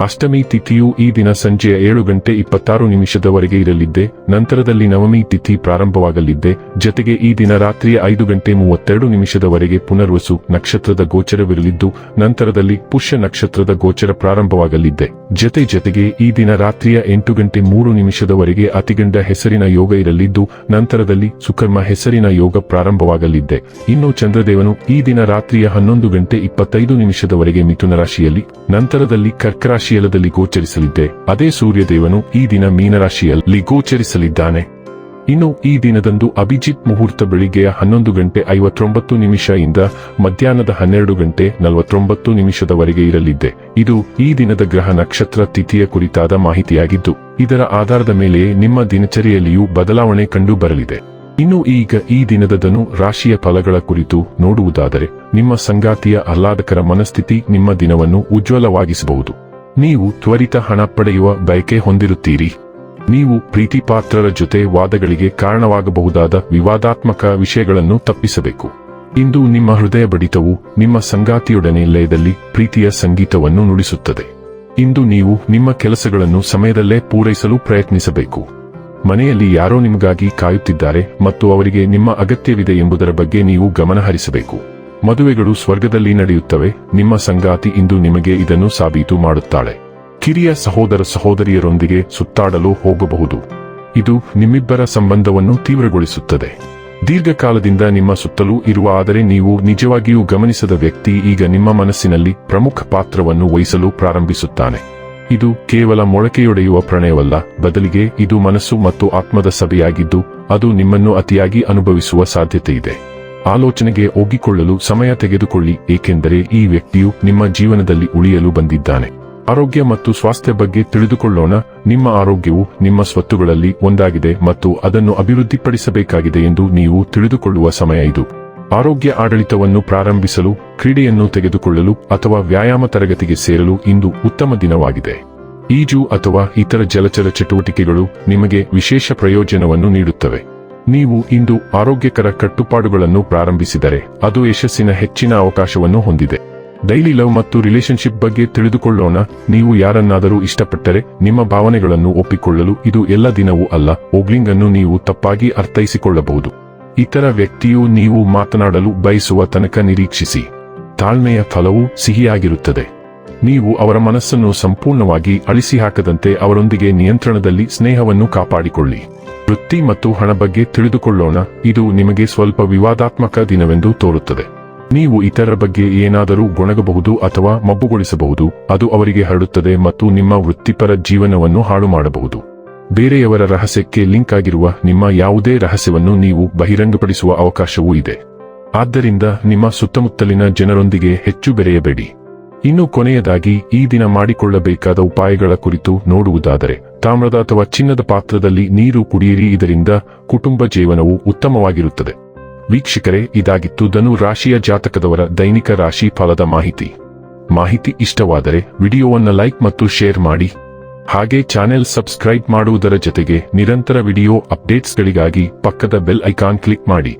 ಅಷ್ಟಮಿ ತಿಥಿಯು ಈ ದಿನ ಸಂಜೆಯ ಏಳು ಗಂಟೆ ಇಪ್ಪತ್ತಾರು ನಿಮಿಷದವರೆಗೆ ಇರಲಿದ್ದೆ, ನಂತರದಲ್ಲಿ ನವಮಿ ತಿಥಿ ಪ್ರಾರಂಭವಾಗಲಿದ್ದೆ, ಜತೆಗೆ ಈ ದಿನ ರಾತ್ರಿಯ ಐದು ಗಂಟೆ ಮೂವತ್ತೆರಡು ನಿಮಿಷದವರೆಗೆ ಪುನರ್ವಸು ನಕ್ಷತ್ರದ ಗೋಚರವಿರಲಿದ್ದು, ನಂತರದಲ್ಲಿ ಪುಷ್ಯ ನಕ್ಷತ್ರದ ಗೋಚರ ಪ್ರಾರಂಭವಾಗಲಿದ್ದೆ. ಜತೆ ಜೊತೆಗೆ ಈ ದಿನ ರಾತ್ರಿಯ ಎಂಟು ಗಂಟೆ ಮೂರು ನಿಮಿಷದವರೆಗೆ ಅತಿಗಂಡ ಹೆಸರಿನ ಯೋಗ ಇರಲಿದ್ದು, ನಂತರದಲ್ಲಿ ಸುಕರ್ಮ ಹೆಸರಿನ ಯೋಗ ಪ್ರಾರಂಭವಾಗಲಿದ್ದೆ. ಇನ್ನು ಚಂದ್ರದೇವನು ಈ ದಿನ ರಾತ್ರಿಯ ಹನ್ನೊಂದು ಗಂಟೆ ಇಪ್ಪತ್ತೈದು ನಿಮಿಷದವರೆಗೆ ಮಿಥುನ ರಾಶಿಯಲ್ಲಿ, ನಂತರದಲ್ಲಿ ಕರ್ಕರಾಶಿಯಲದಲ್ಲಿ ಗೋಚರಿಸಲಿದ್ದೆ. ಅದೇ ಸೂರ್ಯದೇವನು ಈ ದಿನ ಮೀನರಾಶಿಯಲ್ಲಿ ಗೋಚರಿಸಲಿದ್ದಾನೆ. ಇನ್ನು ಈ ದಿನದಂದು ಅಭಿಜಿತ್ ಮುಹೂರ್ತ ಬೆಳಿಗ್ಗೆಯ ಹನ್ನೊಂದು ಗಂಟೆ ಐವತ್ತೊಂಬತ್ತು ನಿಮಿಷ ಇಂದ ಮಧ್ಯಾಹ್ನದ ಹನ್ನೆರಡು ಗಂಟೆ ನಲವತ್ತೊಂಬತ್ತು ನಿಮಿಷದವರೆಗೆ ಇರಲಿದ್ದೆ. ಇದು ಈ ದಿನದ ಗ್ರಹ ನಕ್ಷತ್ರ ತಿಥಿಯ ಕುರಿತಾದ ಮಾಹಿತಿಯಾಗಿದ್ದು, ಇದರ ಆಧಾರದ ಮೇಲೆಯೇ ನಿಮ್ಮ ದಿನಚರಿಯಲ್ಲಿಯೂ ಬದಲಾವಣೆ ಕಂಡು ಬರಲಿದೆ ಇನ್ನು ಈಗ ಈ ದಿನದದನು ರಾಶಿಯ ಫಲಗಳ ಕುರಿತು ನೋಡುವುದಾದರೆ, ನಿಮ್ಮ ಸಂಗಾತಿಯ ಆಹ್ಲಾದಕರ ಮನಸ್ಥಿತಿ ನಿಮ್ಮ ದಿನವನ್ನು ಉಜ್ವಲವಾಗಿಸಬಹುದು. ನೀವು ತ್ವರಿತ ಹಣ ಪಡೆಯುವ ಬಯಕೆ ಹೊಂದಿರುತ್ತೀರಿ. ನೀವು ಪ್ರೀತಿಪಾತ್ರರ ಜೊತೆ ವಾದಗಳಿಗೆ ಕಾರಣವಾಗಬಹುದಾದ ವಿವಾದಾತ್ಮಕ ವಿಷಯಗಳನ್ನು ತಪ್ಪಿಸಬೇಕು. ಇಂದು ನಿಮ್ಮ ಹೃದಯ ಬಡಿತವು ನಿಮ್ಮ ಸಂಗಾತಿಯೊಡನೆ ಲಯದಲ್ಲಿ ಪ್ರೀತಿಯ ಸಂಗೀತವನ್ನು ನುಡಿಸುತ್ತದೆ. ಇಂದು ನೀವು ನಿಮ್ಮ ಕೆಲಸಗಳನ್ನು ಸಮಯದಲ್ಲೇ ಪೂರೈಸಲು ಪ್ರಯತ್ನಿಸಬೇಕು. ಮನೆಯಲ್ಲಿ ಯಾರೋ ನಿಮಗಾಗಿ ಕಾಯುತ್ತಿದ್ದಾರೆ ಮತ್ತು ಅವರಿಗೆ ನಿಮ್ಮ ಅಗತ್ಯವಿದೆ ಎಂಬುದರ ಬಗ್ಗೆ ನೀವು ಗಮನ ಹರಿಸಬೇಕು ಮದುವೆಗಳು ಸ್ವರ್ಗದಲ್ಲಿ ನಡೆಯುತ್ತವೆ. ನಿಮ್ಮ ಸಂಗಾತಿ ಇಂದು ನಿಮಗೆ ಇದನ್ನು ಸಾಬೀತು ಮಾಡುತ್ತಾಳೆ. ಕಿರಿಯ ಸಹೋದರ ಸಹೋದರಿಯರೊಂದಿಗೆ ಸುತ್ತಾಡಲು ಹೋಗಬಹುದು. ಇದು ನಿಮ್ಮಿಬ್ಬರ ಸಂಬಂಧವನ್ನು ತೀವ್ರಗೊಳಿಸುತ್ತದೆ. ದೀರ್ಘಕಾಲದಿಂದ ನಿಮ್ಮ ಸುತ್ತಲೂ ಇರುವ ಆದರೆ ನೀವು ನಿಜವಾಗಿಯೂ ಗಮನಿಸದ ವ್ಯಕ್ತಿ ಈಗ ನಿಮ್ಮ ಮನಸ್ಸಿನಲ್ಲಿ ಪ್ರಮುಖ ಪಾತ್ರವನ್ನು ವಹಿಸಲು ಪ್ರಾರಂಭಿಸುತ್ತಾನೆ. ಇದು ಕೇವಲ ಮೊಳಕೆಯೊಡೆಯುವ ಪ್ರಣಯವಲ್ಲ. ಬದಲಿಗೆ ಇದು ಮನಸ್ಸು ಮತ್ತು ಆತ್ಮದ ಸಭೆಯಾಗಿದ್ದು, ಅದು ನಿಮ್ಮನ್ನು ಅತಿಯಾಗಿ ಅನುಭವಿಸುವ ಸಾಧ್ಯತೆಯಿದೆ. ಆಲೋಚನೆಗೆ ಒಗ್ಗಿಕೊಳ್ಳಲು ಸಮಯ ತೆಗೆದುಕೊಳ್ಳಿ, ಏಕೆಂದರೆ ಈ ವ್ಯಕ್ತಿಯು ನಿಮ್ಮ ಜೀವನದಲ್ಲಿ ಉಳಿಯಲು ಬಂದಿದ್ದಾನೆ. ಆರೋಗ್ಯ ಮತ್ತು ಸ್ವಾಸ್ಥ್ಯ ಬಗ್ಗೆ ತಿಳಿದುಕೊಳ್ಳೋಣ, ನಿಮ್ಮ ಆರೋಗ್ಯವು ನಿಮ್ಮ ಸ್ವತ್ತುಗಳಲ್ಲಿ ಒಂದಾಗಿದೆ ಮತ್ತು ಅದನ್ನು ಅಭಿವೃದ್ಧಿಪಡಿಸಬೇಕಾಗಿದೆ ಎಂದು ನೀವು ತಿಳಿದುಕೊಳ್ಳುವ ಸಮಯ ಇದು. ಆರೋಗ್ಯ ಆಡಳಿತವನ್ನು ಪ್ರಾರಂಭಿಸಲು, ಕ್ರೀಡೆಯನ್ನು ತೆಗೆದುಕೊಳ್ಳಲು ಅಥವಾ ವ್ಯಾಯಾಮ ತರಗತಿಗೆ ಸೇರಲು ಇಂದು ಉತ್ತಮ ದಿನವಾಗಿದೆ. ಈಜು ಅಥವಾ ಇತರ ಜಲಚರ ಚಟುವಟಿಕೆಗಳು ನಿಮಗೆ ವಿಶೇಷ ಪ್ರಯೋಜನವನ್ನು ನೀಡುತ್ತವೆ. ನೀವು ಇಂದು ಆರೋಗ್ಯಕರ ಕಟ್ಟುಪಾಡುಗಳನ್ನು ಪ್ರಾರಂಭಿಸಿದರೆ ಅದು ಯಶಸ್ಸಿನ ಹೆಚ್ಚಿನ ಅವಕಾಶವನ್ನು ಹೊಂದಿದೆ. ಡೈಲಿ ಲವ್ ಮತ್ತು ರಿಲೇಶನ್ಶಿಪ್ ಬಗ್ಗೆ ತಿಳಿದುಕೊಳ್ಳೋಣ. ನೀವು ಯಾರನ್ನಾದರೂ ಇಷ್ಟಪಟ್ಟರೆ ನಿಮ್ಮ ಭಾವನೆಗಳನ್ನು ಒಪ್ಪಿಕೊಳ್ಳಲು ಇದು ಎಲ್ಲ ದಿನವೂ ಅಲ್ಲ ಓಗ್ಲಿಂಗ್ ಅನ್ನು ನೀವು ತಪ್ಪಾಗಿ ಅರ್ಥೈಸಿಕೊಳ್ಳಬಹುದು. ಇತರ ವ್ಯಕ್ತಿಯು ನೀವು ಮಾತನಾಡಲು ಬಯಸುವ ತನಕ ನಿರೀಕ್ಷಿಸಿ. ತಾಳ್ಮೆಯ ಫಲವು ಸಿಹಿಯಾಗಿರುತ್ತದೆ. ನೀವು ಅವರ ಮನಸ್ಸನ್ನು ಸಂಪೂರ್ಣವಾಗಿ ಅಳಿಸಿ ಹಾಕದಂತೆ ಅವರೊಂದಿಗೆ ನಿಯಂತ್ರಣದಲ್ಲಿ ಸ್ನೇಹವನ್ನು ಕಾಪಾಡಿಕೊಳ್ಳಿ. ವೃತ್ತಿ ಮತ್ತು ಹಣ ಬಗ್ಗೆ ತಿಳಿದುಕೊಳ್ಳೋಣ. ಇದು ನಿಮಗೆ ಸ್ವಲ್ಪ ವಿವಾದಾತ್ಮಕ ದಿನವೆಂದು ತೋರುತ್ತದೆ. ನೀವು ಇತರರ ಬಗ್ಗೆ ಏನಾದರೂ ಗೊಣಗಬಹುದು ಅಥವಾ ಮಬ್ಬುಗೊಳಿಸಬಹುದು, ಅದು ಅವರಿಗೆ ಹರಡುತ್ತದೆ ಮತ್ತು ನಿಮ್ಮ ವೃತ್ತಿಪರ ಜೀವನವನ್ನು ಹಾಳು ಮಾಡಬಹುದು ಬೇರೆಯವರ ರಹಸ್ಯಕ್ಕೆ ಲಿಂಕ್ ಆಗಿರುವ ನಿಮ್ಮ ಯಾವುದೇ ರಹಸ್ಯವನ್ನು ನೀವು ಬಹಿರಂಗಪಡಿಸುವ ಅವಕಾಶವೂ ಇದೆ. ಆದ್ದರಿಂದ ನಿಮ್ಮ ಸುತ್ತಮುತ್ತಲಿನ ಜನರೊಂದಿಗೆ ಹೆಚ್ಚು ಬೆರೆಯಬೇಡಿ. ಇನ್ನು ಕೊನೆಯದಾಗಿ, ಈ ದಿನ ಮಾಡಿಕೊಳ್ಳಬೇಕಾದ ಉಪಾಯಗಳ ಕುರಿತು ನೋಡುವುದಾದರೆ ತಾಮ್ರದ ಅಥವಾ ಚಿನ್ನದ ಪಾತ್ರದಲ್ಲಿ ನೀರು ಕುಡಿಯಿರಿ, ಇದರಿಂದ ಕುಟುಂಬ ಜೀವನವು ಉತ್ತಮವಾಗಿರುತ್ತದೆ. ವೀಕ್ಷಕರೇ, ಇದಾಗಿತ್ತು ಧನು ರಾಶಿಯ ಜಾತಕದವರ ದೈನಿಕ ರಾಶಿ ಫಲದ ಮಾಹಿತಿ. ಮಾಹಿತಿ ಇಷ್ಟವಾದರೆ ವಿಡಿಯೋವನ್ನು ಲೈಕ್ ಮತ್ತು ಶೇರ್ ಮಾಡಿ. ಹಾಗೆ ಚಾನೆಲ್ ಸಬ್ಸ್ಕ್ರೈಬ್ ಮಾಡುವುದರ ಜೊತೆಗೆ ನಿರಂತರ ವಿಡಿಯೋ ಅಪ್ಡೇಟ್ಸ್ಗಳಿಗಾಗಿ ಪಕ್ಕದ ಬೆಲ್ ಐಕಾನ್ ಕ್ಲಿಕ್ ಮಾಡಿ.